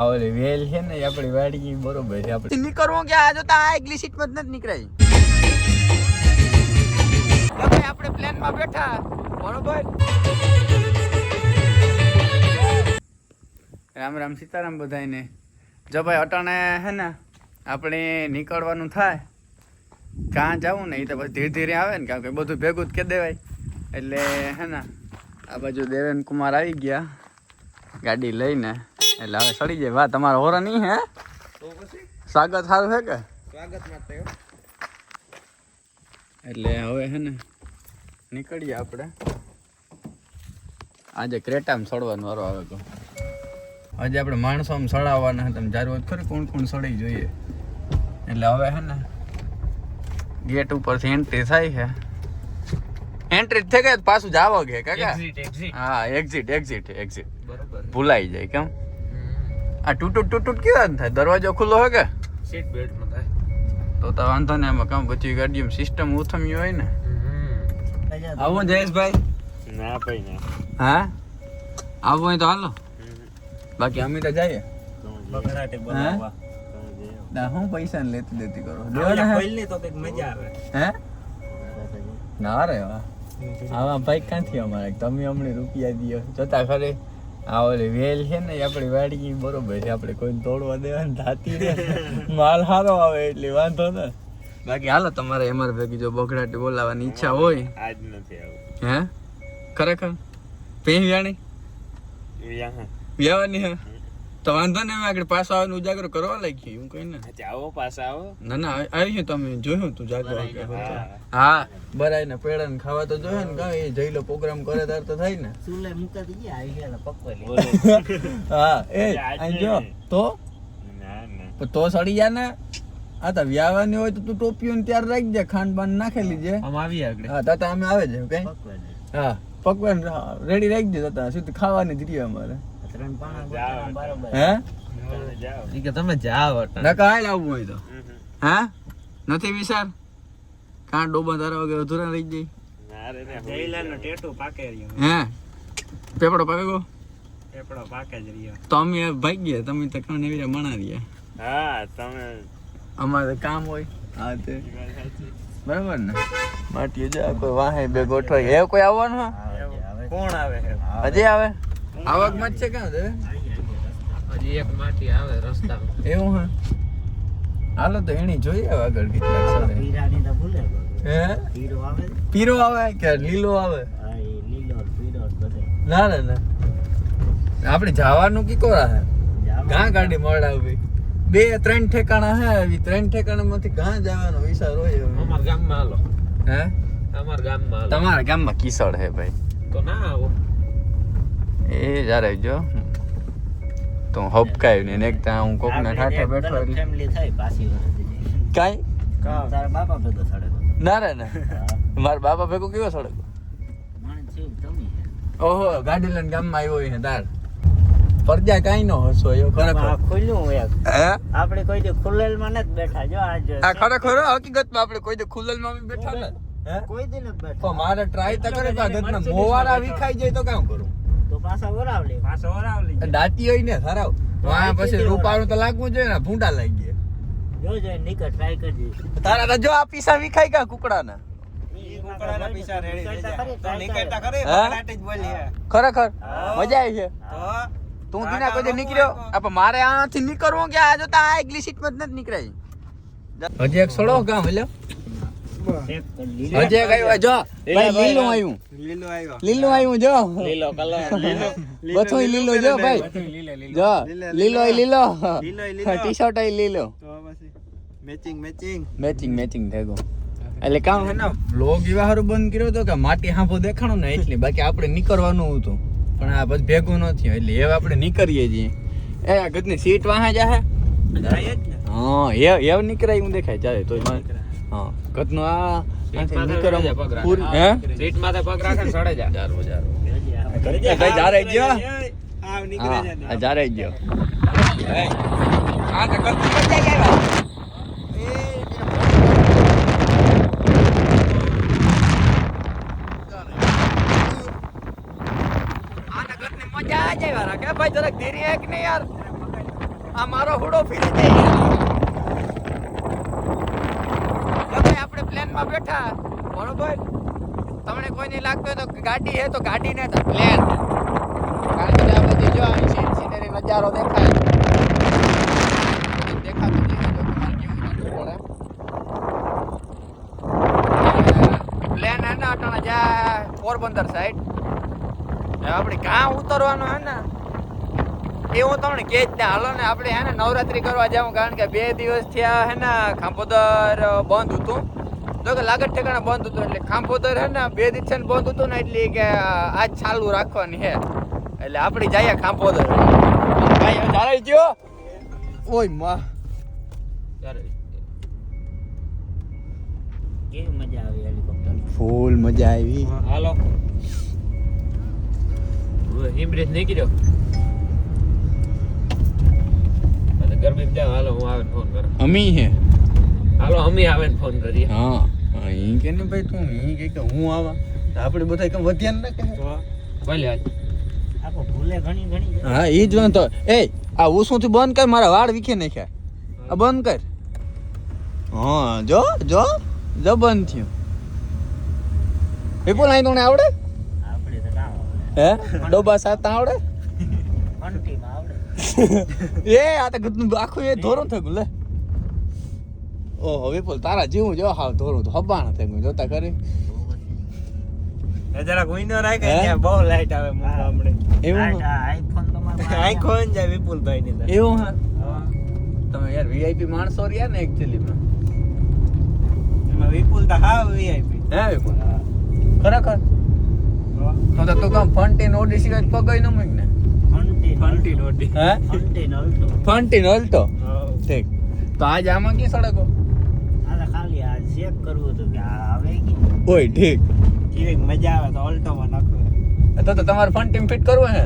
ઓલી વેલ છે ને આપણી વાડી બરોબર છે આપણે. નીકળવું કે આ જોતા આ એકલી સીટમાં જ નથી નીકળાય આપણે પ્લેનમાં બેઠા. બરોબર રામ રામ સીતારામ બધાને જો ભાઈ અટાણે હે ને આપણે નીકળવાનું થાય કાં જવું ને એ તો પછી ધીરે ધીરે આવે ને કારણ કે બધું ભેગું જ કે દેવાય. એટલે હે ને આ બાજુ દેવેન કુમાર આવી ગયા ગાડી લઈને. એટલે હવે સડી જાય. વાહ તમારો હોરા નહીં હે? તો પછી? સ્વાગત સારું છે કે? સ્વાગત માટે હો. એટલે હવે હે ને નીકળીએ આપણે. આજે ક્રેટામાં સડવાનો વારો આવે તો. આજે આપણે માણસો આમ સડાવવાના હતા. તમે જારું ખરી કોણ કોણ સડી જોઈએ. એટલે હવે હે ને ગેટ ઉપરથી એન્ટ્રી થાય છે. એન્ટ્રી થઈ ગઈ તો પાછું જાવ કે કાકા? Exit, exit. હા એક્ઝિટ એક્ઝિટ એક્ઝિટ બરોબર. ભૂલાઈ જાય કેમ? આ ટૂટુટ ટૂટુટ કેવા થાય? દરવાજો ખુલ્લો હોય કે? સીટ બેલ્ટમાં થાય. તો તો વાંધો ને એમાં કામ પછી ગાડીમાં સિસ્ટમ ઉથમી હોય ને. આવું જયેશભાઈ. ના ભાઈ ના. હા? આવું હોય તો હાલો. બાકી અમે તો જઈએ. બકરાટે બનાવવા ના હું પૈસા ને લેતી દેતી કરો. હે? તો કંઈક મજા આવે. હે? ના રે આવા ભાઈ ક્યાંથી અમારે? તમે અમને રૂપિયા દિયો જોતા ખરે? આ ઓલી વેલ છે ને આપણી વાડી બરોબર છે આપણે કોઈને તોડવા દેવાની થતી રે માલ સારો આવે એટલે વાંધો ને. બાકી હાલો તમારે અમારે ભેગી જો બગડાટી બોલાવવાની ઈચ્છા હોય. આજ નથી આવું. હે? ખરેખર? પહેરવાની યહાં વ્યવાની હે? તો વાંધો ને આગળ પાછો આવવાનો ઉજાગર કરવા લાગી હું કઈ ને. આવો પાછા આવો. ના ના આવી- છે તમે જોયું તું જાગો હા. હા બરાય ને પેડા ને ખાવા તો જોયો ને કઈ જઈ લો પ્રોગ્રામ કરે તાર તો થાય ને. ચૂલે મૂકી દઈએ આવી ગયા પકવેલી હા એ અહીં જો તો? ના ના. તો સડી જા ને? આ તો વ્યાવાની હોય તો તું ટોપીઓ ને ત્યાર રાખી દે ખાંડ બાંડ નાખેલી છે આમ આવી આગળ. હા તાતા અમે આવે છે કઈ? હા પકવાન રેડી રાખી દે તાતા શું ખાવાની જ રહી અમારે. હે? કે તમે જાઓ નકા હાલ હોય તો. હા? નથી વિચાર? કાં ડોબા તારા વગર અધૂરા રહી જાય? ના રે ને જયલાલ નો ટેટુ પાકે રહ્યો. હે? પેપડો પાકે ગો પેપડો પાકે જ રહ્યો. તો અમે ભાઈ ગયા તમે તો કાં એવી રીતે મણા રહ્યા. હા તમે અમારે કામ હોય. હા તે. બરાબર ને? માટી જા કોઈ વાહે બે ગોઠવાય. એ કોઈ આવવાનું? હા કોણ આવે? હજી આવે? આવકમાં જ છે કાં દે હજી એક માટી આવે રસ્તા એવું હા? હાલો તો એની જોઈએ આગળ કેટલાક સડે પીરાની તો ભૂલે હે? પીરો આવે પીરો આવે કે લીલો આવે? લીલો પીરો બધે. ના ના ના. આપણે જવાનું કી કોરા હે? જાવા. ઘા ગાડી મળાવી બે ત્રણ ઠેકાણા હે આવી. ત્રણ ઠેકાણા માંથી ઘા જવાનો વિચાર હોય. અમાર ગામમાં હાલો. હે? અમાર ગામમાં તમારા ગામમાં કિસળ હે ભાઈ. તો ના આવો. એ જ્યારે જો. તો હબકાયું ને એક ત્યાં હું કોક ને ઠાઠે બેઠો એટલે. ફેમિલી થઈ પાછી. કાઈ? તારા બાપા ભેગો સડે ના રે ના. મારા બાપા ભેગો કેવો સડક મને છે તમે. ઓહો ગાડી લઈને ગામમાં આવ્યો હોય તાર. પરજા કાઈ નો હસો એવો ખરે ખરેખર ખુલ્લું એક હે? આપણે કોઈ દી ખુલ્લેલમાં નથી બેઠા જો આજ આ ખરેખર હકીકત હકીકતમાં આપણે કોઈ દે ખુલ્લલમાં માં બેઠા ને હે કોઈ દી નથી તો બેઠા. મારે ટ્રાય તો કરે તો આગળના મોવારા વિખાઈ જાય તો કામ કરું? તો પાછા વરાવલી. પાછો ઓરાવલી દાંતી હોય ને સરાવ વાહ પછી રૂપાળું તો લાગવું જોઈએ ને ભૂંડા લાગી જો જો નીકળ ટ્રાય કરજે. તારા તો જો આ પીસા વિખાઈ ગયા કુકડાના. કુકડાના પૈસા રેડી થઈ જાય. તો try નીકળતા કરે. ખરી હે? બકરાટી જ બોલી હે. ખરેખર? મજા આવી છે? તું દિના કોઈ નીકળ્યો? આપણે મારે આથી નીકળવું કે આ જોતા આ એકલી સીટમાં જ નથી નીકળાય હજી એક સડો ગામ એટલે હજી આવ્યો જો. ભાઈ લીલું આવ્યું. લીલો આવ્યો. લીલું આવ્યું જો. લીલો કલર લીલો. બધું લીલું જો ભાઈ. લીલો લીલો. જો લીલો લીલો. લીલો લીલો. ટી શર્ટ લીલો. મેચિંગ મેચિંગ મેચિંગ મેચિંગ થેગો એટલે કામ હે ને? વ્લોગ એવા હારું બંધ કર્યો તો કે માટી હાંભો દેખાણો ને એટલે. બાકી આપણે નીકળવાનું હતું. પણ આ બસ ભેગું ન થયું. એટલે હવે આપણે નીકળીએ છીએ. એ આ ગતની સીટ વાહે જાહે? જાય જ ને. હા એ એવ નીકળાય હું દેખાય. ચાલે તો હા. ગતનો આ જાય. આ આ મજા જ આવ્યા આને ગતની મજા જ આવ્યા રાખે ભાઈ જરાક ધીરે એક ને યાર. આ મારો હુડો ફીરી જાય જો ભાઈ આપણે પ્લેનમાં બેઠા. બરોબર તમને કોઈને લાગતું હોય તો ગાડી હે તો ગાડી ને પ્લેન કારણ કે આ બધી જો સીન સીનરી નજારો દેખાય. દેખાતું નહીં તો તમારે કેવું પડે પ્લેન હે. ને અટાણા જાય પોરબંદર સાઈડ આપણે ક્યાં ઉતરવાનું હે ને એ હું તમને કે જ હાલો ને આપણે હે ને નવરાત્રી કરવા જાઉં કારણ કે બે દિવસ થયા હે ને ખાંપોદર બંધ હતું. તો કે લાગત ઠેકાણા બંધ હતું એટલે ખાંભોદર હે ને બે દિવસ બંધ હતું ને એટલે કે આજ ચાલુ રાખવાની હે. એટલે આપણે જઈએ ખાંભોદર ભાઈ હવે ચાલી ગયો ઓયમાં. કેવી મજા આવી હેલિકોપ્ટર ફૂલ મજા આવી. હાલો. હિમબ્રિજ નીકળ્યો ગરમી જાવ હાલો હું આવે ફોન કરો. અમી હે. હાલો અમે આવે ફોન કરીએ. હા અહીં કે ને ભાઈ તું અહીં કે કે હું આવા? આપણે બધા કેમ વધ્યા ને કે ભલે આજ આપો ભૂલે ઘણી ઘણી હા ઈ જ વાંધો એ આ ઉસુંથી બંધ કર મારા વાળ વિખે નાખ્યા. આ બંધ કર. હા જો જો જો બંધ થયું. વિપુલ અહીં તને આવડે? આપણે તો ના આવડે. હે? ડોબા સાત આવડે? ઘંટીમાં આવડે. એ આ તો આખું એ ધોરણ થઈ ગયું લે. ઓહો વિપુલ તારા જીવું જો હાવ ધોરું તો હબાણ થઈ ગયું જોતા કરી જરાક વિન્ડો રાખે? બહુ લાઈટ આવે મું ગામડે એવું? આઈફોન તમારો જાય વિપુલભાઈ ની એવું હા? તમે યાર વીઆઈપી માણસો રહ્યા ને એકચ્યુઅલી એમાં વિપુલ તો હા વીઆઈપી હે વિપુલ? ખરેખર? તો તો તું કામ ફંટી નોડી સિવાય પગ ન મૂક ને. ફંટીન નોટી હે? ઘંટી નલતો ફંટી નલતો ઠીક. તો આજ આમાં કી સડકો આ આ ચેક કરવું હતું કે આ આવે કે ઓય ઠીક. કેવી મજા આવે તો ઓલ્ટોમાં નાખો. તો તો તમારે ટીમ ફિટ કરવું હે?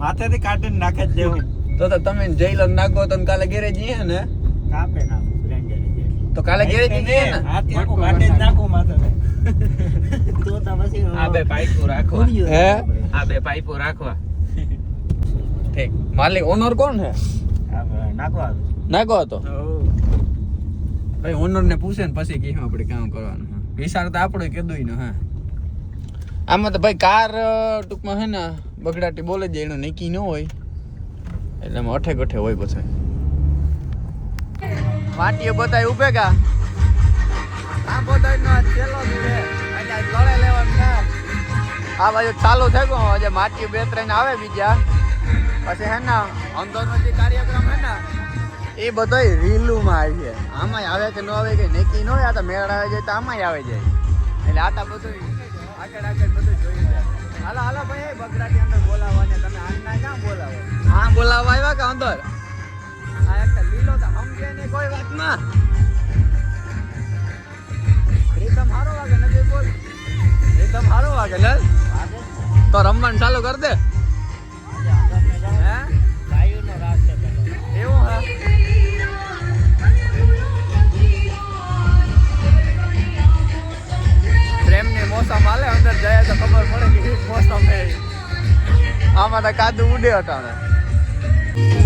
માથેથી કાઢીને નાખે જ દેવું. તો તો તમે જઈલર નાખો તો કાલે ગેરેજ જઈએ ને? કાપે ના તો કાલે ગેરેજ જઈએ ને? હાથી આખું કાઢી જ નાખું માથે. તો તો પછી આ બે પાઇપો રાખવા. હે? આ બે પાઇપો રાખવા. ઠીક. માલિક ઓનર કોણ હે? નાખવા. નાખો હતો ભાઈ ઓનર ને પૂછે ને પછી કહીશું આપણે કામ કરવાનું. વિચાર તો આપણો કીધું ને, હા. આમાં તો ભાઈ કાર ટૂંકમાં હે ને, બગડાટી બોલે જ, એનું નિકી ન હોય. એટલે એમાં અઠે ગઠે હોય પછી. માટીએ બધાય ઉભે કા આ બધાય નો આજ છેલ્લો દી છે. આજે આજ લડે લેવાનું છે. આ બાજુ ચાલુ થઈ ગયું. આજે માટી બે ત્રણ આવે બીજા. પછી હે ને, અંદરનો જે કાર્યક્રમ હે ને એ બધાય રીલુમાં આવી છે. આમાંય આવે કે ન આવે કે નેકી ન હોય આ તો મેળ આવે જાય તો આમાંય આવે જાય. એટલે આ તો બધું આગળ આગળ બધું જોઈ જાય હાલો હાલો ભાઈ બગડાટી અંદર બોલાવવા ને તમે આના ક્યાં બોલાવો? હા બોલાવવા આવ્યા કે અંદર? આ એક લીલો તો સમજે નહીં કોઈ વાતમાં. રીતમ હારો વાગે નથી બોલ. રીતમ હારો વાગે ને તો રમવાનું ચાલુ કર દે. મોસમ આમાં તો કાદુ ઉડે અટાણે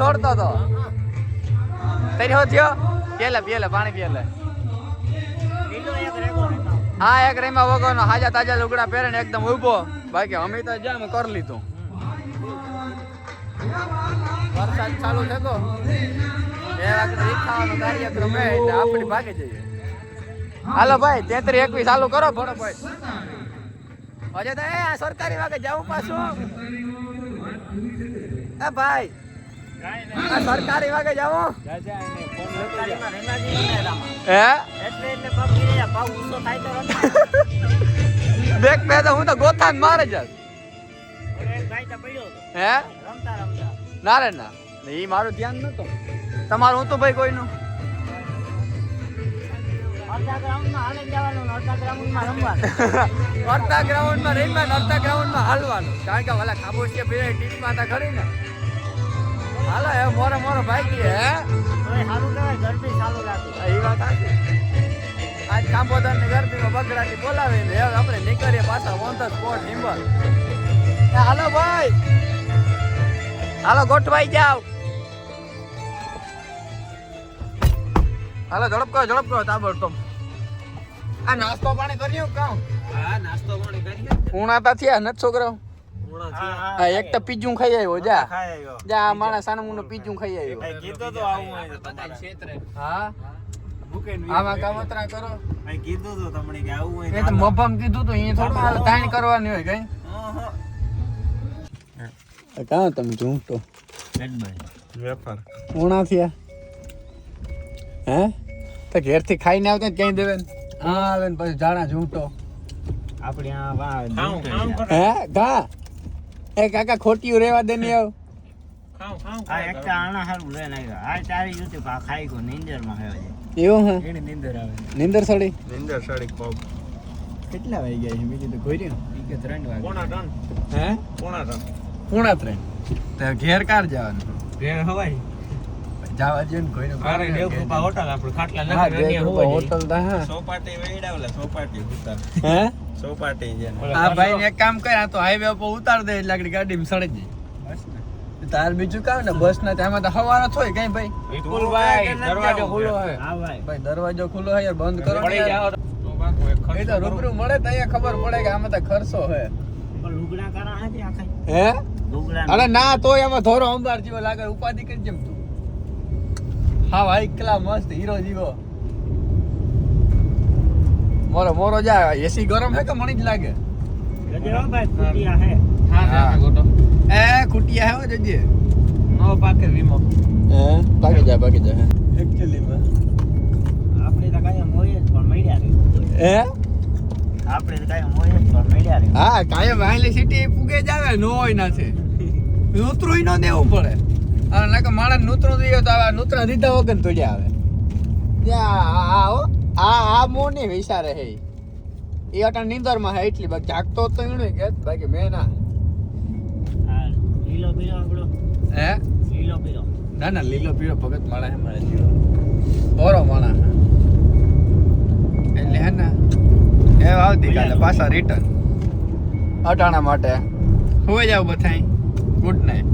દોડતો હતો તર્યો થયો? પેલે પેલે પાણી પેલે. હા એક રેમા વગરનો હાજા તાજા લુગડા પહેરે ને એકદમ ઊભો. બાકી અમે તો જામ કરી લીધું. વરસાદ ચાલુ થતો બે વાગે રીખાવાનો કાર્યક્રમ હે એટલે આપણે ભાગી જઈએ. હાલો ભાઈ તેત્રી એકવીસ ચાલુ કરો ફટાફટ હજે તો એ આ સરકારી વાગે જવું પાછું. એ ભાઈ સરકારી વાગે જાવું. હે? દેખ બે તો હું તો ગોથાન મારે જ. હે? રમતા રમતા. ના રે ના એ મારું ધ્યાન નતો તમારું હું તો ભાઈ કોઈનું? અડધા ગ્રાઉન્ડમાં રમવાનું. અડધા ગ્રાઉન્ડમાં હાલવાનું. કારણ કે ઓલા ખાબોચિયા પીરે ટીમમાં હતા ખરી ને. હાલો એ મોરે મોરો ભાઈ હે? તોય સારું કહેવાય ગરબી ચાલુ લાગે. એ વાત સાચી. આજ કાંબોદરની ગરબીમાં બગડાટી બોલાવી ને હવે આપણે નીકળીએ પાછા ઓન ધ સ્પોટ હિંબર હાલો ભાઈ. હાલો ગોઠવાઈ જાવ હાલો ઝડપ કરો ઝડપ કરો તાબડતોબ. આ નાસ્તો પાણી કર્યું કામ? હા નાસ્તો પાણી કર્યું. ઉણાતા થયા નથી છોકરાઓ. હા, એક તો પીજું ખાઈ આવ્યો જા. ખાઈ આવ્યો. જા આ માણસ સાનું પીજું ખાઈ આવ્યો. કીધું તો આવું હોય તો તમારે. હા? આમાં કામતરા કરો. કીધું તો તમને કે આવું હોય એ તો મફમ કીધું તો અહીંયા થોડું તાણ કરવાની હોય કઈ. કાં તમે ઝૂંટો વેફર ઉણા થયા. હે? તો ઘેરથી ખાઈને આવતા ક્યાંય દેવે હા આવે ને પછી જાણા ઝૂંટો આપણે આ. હે? ગા એ કાકા ખોટિયું રેવા દે ને આવ. આ એક તો આના હારું લઈને આવ્યો આ યુટ્યુબ આ ખાઈ ગયો નીંદરમાં આવ્યો છે એવું હે? એની નીંદર આવે. નિંદર સડી? નીંદર સડી કોક. કેટલા વાગી ગયા છે? બીજું તો કોઈ કે ત્રણ વાગે. ત્રણ. હે? કોણા ત્રણ. પૂણા ત્રણ. તો ઘેર કાર જવાનું? હવાઈ જવા દે ને કોઈને અરે દેવકૃપા હોટલ આપણે ખાટલા હોટલ સોપાટી વેડાવલા સોપાટી ઉતાર. હે? સોપાટી છે આ ભાઈ ને એક કામ કર આ તો હાઈવે ઉપર ઉતાર દે એટલે આગળ ગાડી સડી જાય. તાર બીજું કામ ને બસ ના તેમાં તો હવાના થોય કઈ ભાઈ. વિપુલભાઈ દરવાજો ખુલ્લો હે હા ભાઈ. ભાઈ દરવાજો ખુલ્લો હોય યાર બંધ કરો પડી જાવ તો એ તો રૂબરૂ મળે તો અહીંયા ખબર પડે કે આમાં તો ખર્ચો હે પણ લુગડા કરા હતી આખા હે? લુગડા અરે ના તોય એમાં થોડો અંબાર જેવો લાગે ઉપાધિ કરી જેમ તું. હા ભાઈ એકલા મસ્ત હીરો જીવો. મોરો મોરો જા એસી ગરમ હે કે મણી જ લાગે? ગજરો ભાઈ કુટિયા હે. હા હા. ગોટો એ કુટિયા હે જજે નો પાકે વીમો. હે? પાકે જા પાકે જા એકચ્યુઅલી માં આપણે તો કાયમ મોય પણ મળ્યા રે હે? આપણે તો કાંઈ મોય પણ મળ્યા રે હા કાયમ વાયલી સિટી પૂગે જાવે આવે નો હોય ના છે. નૂતરું ન દેવું પડે. અને નાકે માણસ નૂતરું દઈએ તો આ નૂતરા દીધા વગર તોડ્યા આવે. ત્યાં આ આ આ મોની વિચારે હે એ અટાણ નીંદરમાં હે એટલી બાકી જાગતો તો એને કે બાકી મેં ના. લીલો બીરો આપણો. હે? લીલો પીરો ના ના લીલો પીળો ભગત માળા હે મારે જીવો. બોરો માણા એટલે હે ને એ આવતી કાલે પાછા રિટર્ન અટાણા માટે. હોય જાવ બથાઈ ગુડ નાઇટ